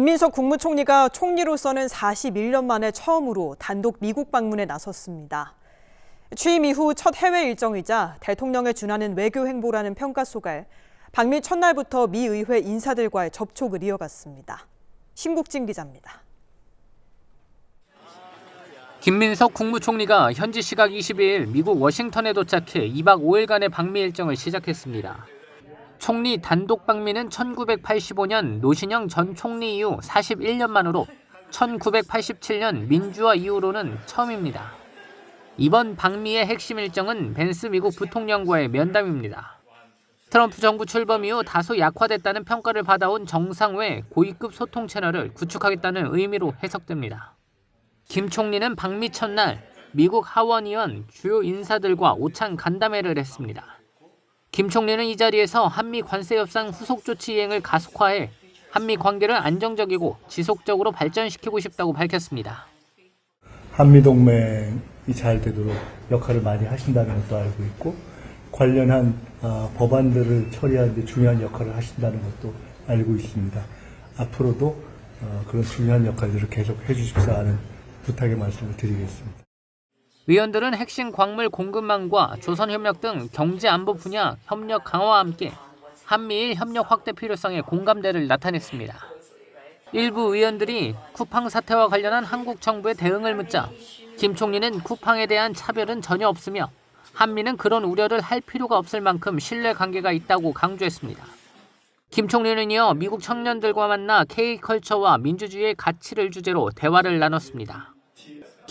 김민석 국무총리가 총리로서는 41년 만에 처음으로 단독 미국 방문에 나섰습니다. 취임 이후 첫 해외 일정이자 대통령에 준하는 외교 행보라는 평가 속에 방미 첫날부터 미 의회 인사들과의 접촉을 이어갔습니다. 심국진 기자입니다. 김민석 국무총리가 현지 시각 22일 미국 워싱턴에 도착해 2박 5일간의 방미 일정을 시작했습니다. 총리 단독 방미는 1985년 노신영 전 총리 이후 41년 만으로 1987년 민주화 이후로는 처음입니다. 이번 방미의 핵심 일정은 벤스 미국 부통령과의 면담입니다. 트럼프 정부 출범 이후 다소 약화됐다는 평가를 받아온 정상회 고위급 소통 채널을 구축하겠다는 의미로 해석됩니다. 김 총리는 방미 첫날 미국 하원의원 주요 인사들과 오찬 간담회를 했습니다. 김 총리는 이 자리에서 한미 관세 협상 후속 조치 이행을 가속화해 한미 관계를 안정적이고 지속적으로 발전시키고 싶다고 밝혔습니다. 한미 동맹이 잘 되도록 역할을 많이 하신다는 것도 알고 있고 관련한 아, 법안들을 처리하는 데 중요한 역할을 하신다는 것도 알고 있습니다. 앞으로도 어, 그런 중요한 역할들을 계속 해주십사 하는 부탁의 말씀을 드리겠습니다. 의원들은 핵심 광물 공급망과 조선협력 등 경제 안보 분야 협력 강화와 함께 한미일 협력 확대 필요성에 공감대를 나타냈습니다. 일부 의원들이 쿠팡 사태와 관련한 한국 정부의 대응을 묻자 김 총리는 쿠팡에 대한 차별은 전혀 없으며 한미는 그런 우려를 할 필요가 없을 만큼 신뢰 관계가 있다고 강조했습니다. 김 총리는 이어 미국 청년들과 만나 K컬처와 민주주의의 가치를 주제로 대화를 나눴습니다.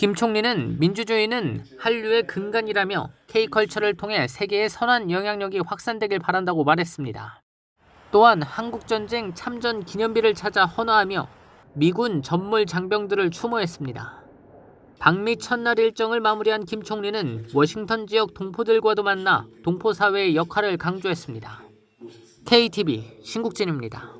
김 총리는 민주주의는 한류의 근간이라며 K컬처를 통해 세계의 선한 영향력이 확산되길 바란다고 말했습니다. 또한 한국전쟁 참전 기념비를 찾아 헌화하며 미군 전몰 장병들을 추모했습니다. 방미 첫날 일정을 마무리한 김 총리는 워싱턴 지역 동포들과도 만나 동포 사회의 역할을 강조했습니다. KTV 신국진입니다.